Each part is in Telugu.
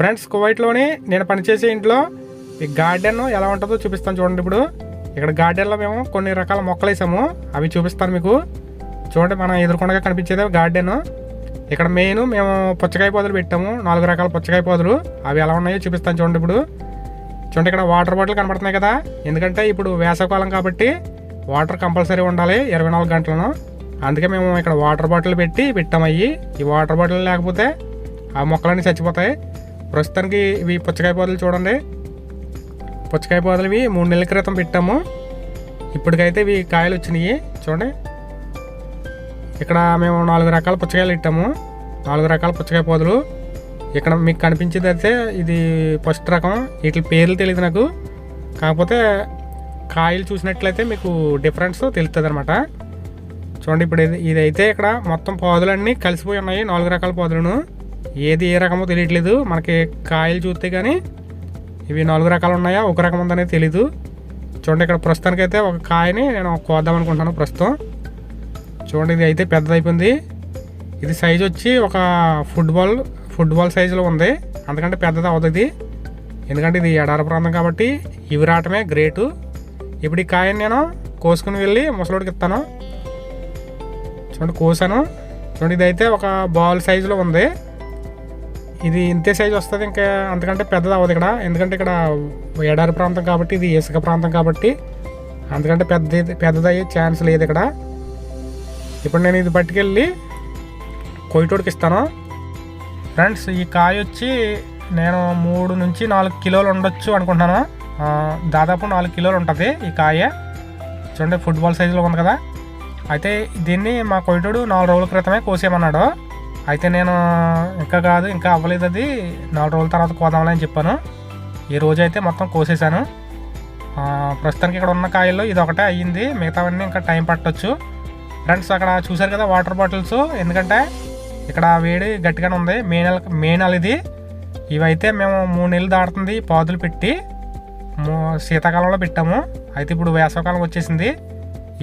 ఫ్రెండ్స్ కువైట్లోని నేను పనిచేసే ఇంట్లో ఈ గార్డెన్ ఎలా ఉంటుందో చూపిస్తాను చూడండి ఇప్పుడు. ఇక్కడ గార్డెన్లో మేము కొన్ని రకాల మొక్కలు వేసాము. అవి చూపిస్తాను మీకు. చూడండి మనం ఎదుర్కొండగా కనిపించేది గార్డెన్. ఇక్కడ మెయిన్ మేము పుచ్చకాయ పొదలు పెట్టాము. నాలుగు రకాల పుచ్చకాయ పొదలు. అవి ఎలా ఉన్నాయో చూపిస్తాను చూడండి ఇప్పుడు. చూడండి ఇక్కడ వాటర్ బాటిల్ కనబడుతున్నాయి కదా. ఎందుకంటే ఇప్పుడు వేసవకాలం కాబట్టి వాటర్ కంపల్సరీ ఉండాలి ఇరవై నాలుగు గంటలను. అందుకే మేము ఇక్కడ వాటర్ బాటిల్ పెట్టి పెట్టాము అవి ఈ వాటర్ బాటిల్ లేకపోతే ఆ మొక్కలన్నీ చచ్చిపోతాయి. ప్రస్తుతానికి ఇవి పుచ్చకాయ పొదలు చూడండి. పుచ్చకాయ పొదలు ఇవి మూడు నెలల క్రితం పెట్టాము. ఇప్పటికైతే ఇవి కాయలు వచ్చినాయి. చూడండి. ఇక్కడ మేము నాలుగు రకాల పుచ్చకాయలు ఇట్టాము నాలుగు రకాల పుచ్చకాయ పొదలు ఇక్కడ మీకు కనిపించేది అయితే ఇది ఫస్ట్ రకం. వీటి పేర్లు తెలియదు నాకు. కాకపోతే కాయలు చూసినట్లయితే మీకు డిఫరెన్స్ తెలుస్తుంది అనమాట చూడండి ఇప్పుడు ఇది ఇదైతే ఇక్కడ మొత్తం పాదులన్నీ కలిసిపోయి ఉన్నాయి. నాలుగు రకాల పాదులను. ఏది ఏ రకమో తెలియట్లేదు. మనకి కాయలు చూస్తే కానీ ఇవి నాలుగు రకాలు ఉన్నాయా? ఒక రకం ఉందనేది తెలీదు. చూడండి ఇక్కడ ప్రస్తుతానికైతే ఒక కాయని నేను కోద్దాం అనుకుంటున్నాను ప్రస్తుతం. చూడండి ఇది అయితే పెద్దదైపోయింది. ఇది సైజ్ వచ్చి ఒక ఫుట్బాల్ ఫుట్బాల్ సైజులో ఉంది. అందుకంటే పెద్దది అవుతుంది ఎందుకంటే ఇది ఎడారి ప్రాంతం కాబట్టి ఇవి రావటమే గ్రేటు ఇప్పుడు ఈ కాయని నేను కోసుకుని వెళ్ళి ముసలోడికి ఇస్తాను. చూడండి కోసాను. చూడండి ఇది అయితే ఒక బాల్ సైజులో ఉంది. ఇది ఇంతే సైజ్ వస్తుంది ఇంకా అంతకంటే పెద్దది అవ్వదు ఇక్కడ. ఎందుకంటే ఇక్కడ ఎడారి ప్రాంతం కాబట్టి ఇది ఇసుక ప్రాంతం కాబట్టి అంతకంటే పెద్ద పెద్దదయ్యే ఛాన్స్ లేదు ఇక్కడ. ఇప్పుడు నేను ఇది పట్టుకెళ్ళి కొయ్యటోడికి ఇస్తాను. ఫ్రెండ్స్ ఈ కాయ వచ్చి నేను మూడు నుంచి నాలుగు కిలోలు ఉండొచ్చు అనుకుంటున్నాను. దాదాపు నాలుగు కిలోలు ఉంటుంది ఈ కాయ. చూడండి ఫుట్బాల్ సైజులో ఉంది కదా. అయితే దీన్ని మా కొయ్యటోడు నాలుగు రోజుల క్రితమే కోసేయమన్నాడు. అయితే నేను ఇంకా కాదు ఇంకా అవ్వలేదు అది. నాలుగు రోజుల తర్వాత కోదామని అని చెప్పాను. ఈ రోజు అయితే మొత్తం కోసేసాను ప్రస్తుతానికి ఇక్కడ ఉన్న కాయల్లో ఇది ఒకటే అయ్యింది. మిగతావన్నీ ఇంకా టైం పట్టవచ్చు ఫ్రెండ్స్ అక్కడ చూశారు కదా వాటర్ బాటిల్స్? ఎందుకంటే ఇక్కడ వేడి గట్టిగానే ఉంది. మే నెల మే నెల ఇది. ఇవైతే మేము మూడు నెలలు దాటుతుంది పాదులు పెట్టి. మూ- శీతాకాలంలో పెట్టాము. అయితే ఇప్పుడు వేసవకాలం వచ్చేసింది.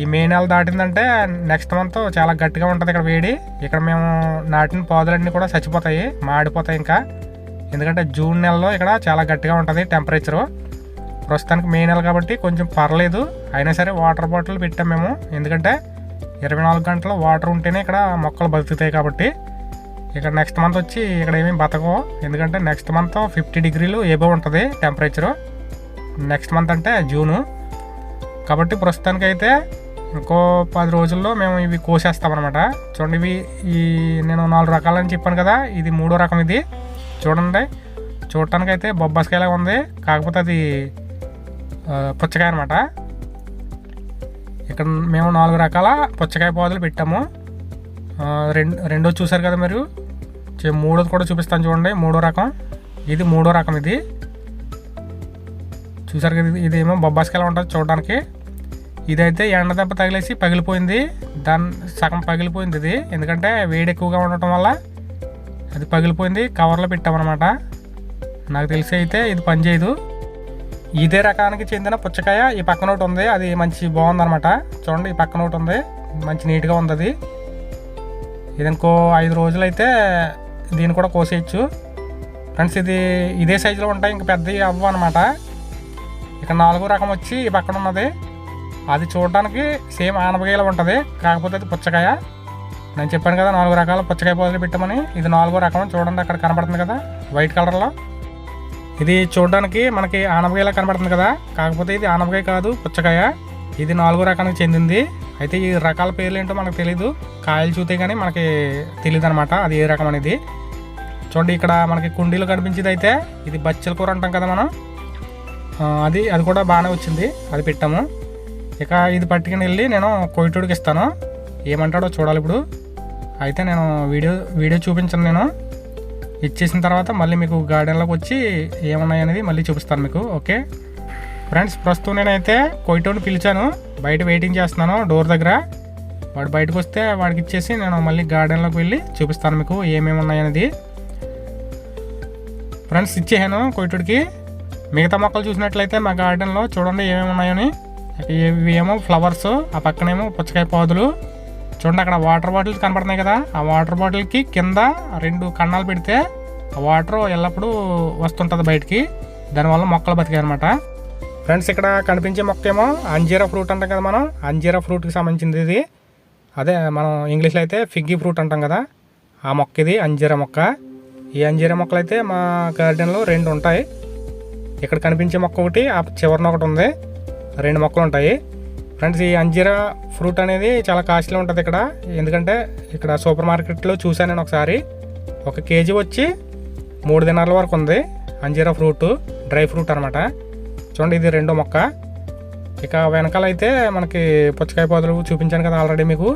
ఈ మే నెల దాటిందంటే నెక్స్ట్ మంత్ చాలా గట్టిగా ఉంటుంది ఇక్కడ వేడి. ఇక్కడ మేము నాటిన పాదులన్నీ కూడా చచ్చిపోతాయి మాడిపోతాయి ఇంకా. ఎందుకంటే జూన్ నెలలో ఇక్కడ చాలా గట్టిగా ఉంటుంది టెంపరేచరు ప్రస్తుతానికి మే నెల కాబట్టి కొంచెం పర్లేదు. అయినా సరే వాటర్ బాటిల్ పెట్టాం మేము. ఎందుకంటే ఇరవై నాలుగు గంటలు వాటర్ ఉంటేనే ఇక్కడ మొక్కలు బతుకుతాయి కాబట్టి. ఇక్కడ నెక్స్ట్ మంత్ వచ్చి ఇక్కడ ఏమీ బతకవు. ఎందుకంటే నెక్స్ట్ మంత్ ఫిఫ్టీ డిగ్రీలు ఏబో ఉంటుంది టెంపరేచరు నెక్స్ట్ మంత్ అంటే జూను. కాబట్టి ప్రస్తుతానికైతే ఇంకో పది రోజుల్లో మేము ఇవి కోసేస్తామన్నమాట. చూడండి ఇవి ఈ నేను నాలుగు రకాలని చెప్పాను కదా ఇది మూడో రకం ఇది. చూడండి చూడటానికి అయితే బొబ్బాస్కాయలా ఉంది. కాకపోతే అది పుచ్చకాయ అనమాట ఇక్కడ మేము నాలుగు రకాల పుచ్చకాయ పాదులు పెట్టాము. రెండు రెండో చూసారు కదా మీరు? చే- మూడోది కూడా చూపిస్తాను చూడండి మూడో రకం. ఇది మూడో రకం ఇది. చూసారు కదా ఇది ఇదేమో బొబ్బాస్కాయలా ఉంటుంది చూడడానికి ఇదైతే ఎండ దెబ్బ తగిలేసి పగిలిపోయింది. దాని సగం పగిలిపోయింది ఇది. ఎందుకంటే వేడి ఎక్కువగా ఉండటం వల్ల అది పగిలిపోయింది. కవర్లో పెట్టామన్నమాట. నాకు తెలిసి అయితే ఇది పనిచేయదు ఇదే రకానికి చెందిన పుచ్చకాయ. ఈ పక్కన ఒకటి ఉంది. అది మంచి బాగుందన్నమాట. చూడండి ఈ పక్కన ఒకటి ఉంది. మంచి నీట్గా ఉంది అది. ఇది ఇంకో ఐదు రోజులైతే దీన్ని కూడా కోసేయచ్చు. ఫ్రెండ్స్ ఇది ఇదే సైజులో ఉంటాయి. ఇంక పెద్దవి అవ్వ అనమాట ఇక నాలుగో రకం వచ్చి ఈ పక్కన ఉన్నది. అది చూడడానికి సేమ్ ఆనపకాయలా ఉంటుంది. కాకపోతే అది పుచ్చకాయ. నేను చెప్పాను కదా నాలుగు రకాల పుచ్చకాయ పొదలు పెట్టమని. ఇది నాలుగో రకం చూడండి అక్కడ కనపడుతుంది కదా వైట్ కలర్లో. ఇది చూడడానికి మనకి ఆనపకాయలా కనబడుతుంది కదా. కాకపోతే ఇది ఆనపకాయ కాదు పుచ్చకాయ. ఇది నాలుగో రకానికి చెందింది. అయితే ఈ రకాల పేర్లు ఏంటో మనకు తెలియదు కాయలు చూతే కానీ మనకి తెలియదు అనమాట అది ఏ రకం అనేది. చూడండి ఇక్కడ మనకి కుండీలు కనిపించేది అయితే ఇది బచ్చల కూర అంటాం కదా మనం. అది అది కూడా బాగానే వచ్చింది. అది పెట్టాము. ఇక ఇది పట్టుకుని వెళ్ళి నేను కొయ్యటోడికి ఇస్తాను. ఏమంటాడో చూడాలి ఇప్పుడు. అయితే నేను వీడియో వీడియో చూపించను నేను. ఇచ్చేసిన తర్వాత మళ్ళీ మీకు గార్డెన్లోకి వచ్చి ఏమున్నాయనేది మళ్ళీ చూపిస్తాను మీకు ఓకే? ఫ్రెండ్స్ ప్రస్తుతం నేనైతే కొయ్యటోని పిలిచాను. బయట వెయిటింగ్ చేస్తున్నాను డోర్ దగ్గర. వాడు బయటకు వస్తే వాడికి ఇచ్చేసి నేను మళ్ళీ గార్డెన్లోకి వెళ్ళి చూపిస్తాను మీకు ఏమేమి ఉన్నాయనేది. ఫ్రెండ్స్ ఇచ్చేసాను కొయ్యటోడికి మిగతా మొక్కలు చూసినట్లయితే మా గార్డెన్లో చూడండి ఏమేమి ఉన్నాయని. ఇవి ఏమో ఫ్లవర్స్ ఆ పక్కనేమో పుచ్చకాయ పాదులు. చూడండి అక్కడ వాటర్ బాటిల్స్ కనపడుతున్నాయి కదా ఆ వాటర్ బాటిల్కి కింద రెండు కన్నాలు పెడితే ఆ వాటర్ ఎల్లప్పుడూ వస్తుంటుంది బయటికి. దానివల్ల మొక్కలు బతికాయి అనమాట ఫ్రెండ్స్ ఇక్కడ కనిపించే మొక్క ఏమో అంజీరా ఫ్రూట్ అంటాం కదా మనం. అంజీరా ఫ్రూట్కి సంబంధించింది ఇది. అదే మనం ఇంగ్లీష్లో అయితే ఫిగ్గి ఫ్రూట్ అంటాం కదా. ఆ మొక్క ఇది అంజీరా మొక్క. ఈ అంజీరా మొక్కలు అయితే మా గార్డెన్లో రెండు ఉంటాయి. ఇక్కడ కనిపించే మొక్క ఒకటి ఆ చివరిన ఒకటి ఉంది. రెండు మొక్కలు ఉంటాయి ఫ్రెండ్స్ ఈ అంజీరా ఫ్రూట్ అనేది చాలా కాస్ట్లీ ఉంటుంది ఇక్కడ. ఎందుకంటే ఇక్కడ సూపర్ మార్కెట్లో చూశాను నేను ఒకసారి. ఒక కేజీ వచ్చి మూడు దినాల వరకు ఉంది అంజీరా ఫ్రూట్ డ్రై ఫ్రూట్ అనమాట చూడండి ఇది రెండో మొక్క. ఇక వెనకాల అయితే మనకి పుచ్చకాయ పొదలు చూపించాను కదా ఆల్రెడీ మీకు.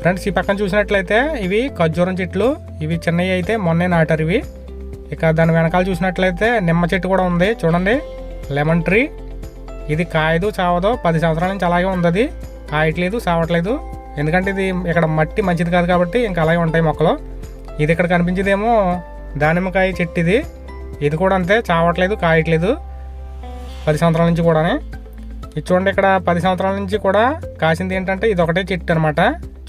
ఫ్రెండ్స్ ఈ పక్కన చూసినట్లయితే ఇవి ఖర్జూరం చెట్లు. ఇవి చిన్నవి అయితే మొన్నే నాటారు ఇవి. ఇక దాని వెనకాల చూసినట్లయితే నిమ్మ చెట్టు కూడా ఉంది. చూడండి లెమన్ ట్రీ. ఇది కాయదు చావదు. పది సంవత్సరాల నుంచి అలాగే ఉంది అది కాయట్లేదు చావట్లేదు. ఎందుకంటే ఇది ఇక్కడ మట్టి మంచిది కాదు కాబట్టి ఇంకా అలాగే ఉంటాయి మొక్కలు. ఇది ఇక్కడ కనిపించేదేమో దానిమ్మకాయ చెట్టు ఇది ఇది కూడా అంతే చావట్లేదు కాయట్లేదు. పది సంవత్సరాల నుంచి కూడానే. ఇది చూడండి ఇక్కడ పది సంవత్సరాల నుంచి కూడా కాసింది ఏంటంటే ఇది ఒకటే చెట్టు అనమాట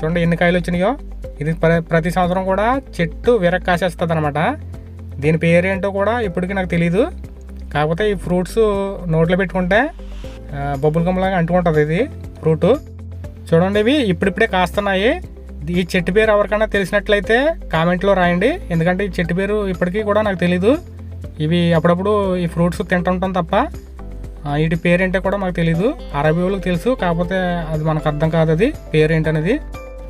చూడండి ఎన్ని కాయలు వచ్చినాయో. ఇది ప్ర- ప్రతి సంవత్సరం కూడా చెట్టు విరక్ కాసేస్తుంది అనమాట దీని పేరేంటో కూడా ఇప్పటికీ నాకు తెలియదు కాకపోతే ఈ ఫ్రూట్స్ నోట్లో పెట్టుకుంటే ఆ, బొబ్బుల గమ్మలాగా అంటుకుంటుంది ఇది ఫ్రూటు. చూడండి ఇవి ఇప్పుడిప్పుడే కాస్తున్నాయి. ఈ చెట్టు పేరు ఎవరికైనా తెలిసినట్లయితే కామెంట్లో రాయండి. ఎందుకంటే ఈ చెట్టు పేరు ఇప్పటికీ కూడా నాకు తెలీదు. ఇవి అప్పుడప్పుడు ఈ ఫ్రూట్స్ తింటుంటాం తప్ప వీటి పేరేంటో కూడా మాకు తెలీదు. అరబీ వాళ్ళకి తెలుసు కాకపోతే అది మనకు అర్థం కాదు అది పేరేంటనేది.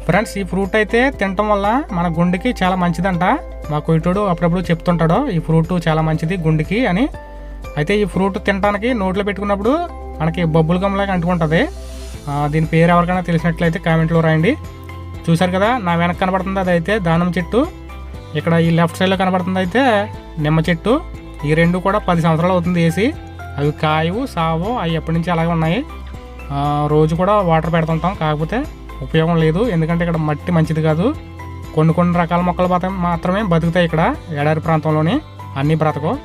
ఫ్రెండ్స్ ఈ ఫ్రూట్ అయితే తినటం వల్ల మన గుండెకి చాలా మంచిదంట. మా కొయిటోడు అప్పుడప్పుడు చెప్తుంటాడు ఈ ఫ్రూట్ చాలా మంచిది గుండెకి అని. అయితే ఈ ఫ్రూట్ తినడానికి నోట్లో పెట్టుకున్నప్పుడు మనకి బొబ్బుల గమ్లాగా అంటుకుంటుంది. దీని పేరు ఎవరికైనా తెలిసినట్లయితే కామెంట్లో రాయండి. చూశారు కదా నా వెనక కనబడుతుంది అది అయితే దానం చెట్టు. ఇక్కడ ఈ లెఫ్ట్ సైడ్లో కనబడుతుంది అయితే నిమ్మ చెట్టు. ఈ రెండు కూడా పది సంవత్సరాలు అవుతుంది వేసి. అవి కాయవు సావు అవి ఎప్పటి నుంచి అలాగే ఉన్నాయి. రోజు కూడా వాటర్ పెడుతుంటాం కాకపోతే ఉపయోగం లేదు. ఎందుకంటే ఇక్కడ మట్టి మంచిది కాదు. కొన్ని కొన్ని రకాల మొక్కలు మాత్రమే బతుకుతాయి ఇక్కడ ఎడారి ప్రాంతంలోని అన్ని బ్రతకవు.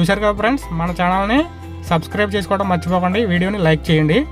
చూశారు కదా ఫ్రెండ్స్? మన ఛానల్ని సబ్స్క్రైబ్ చేసుకోవడం మర్చిపోకండి. వీడియోని లైక్ చేయండి.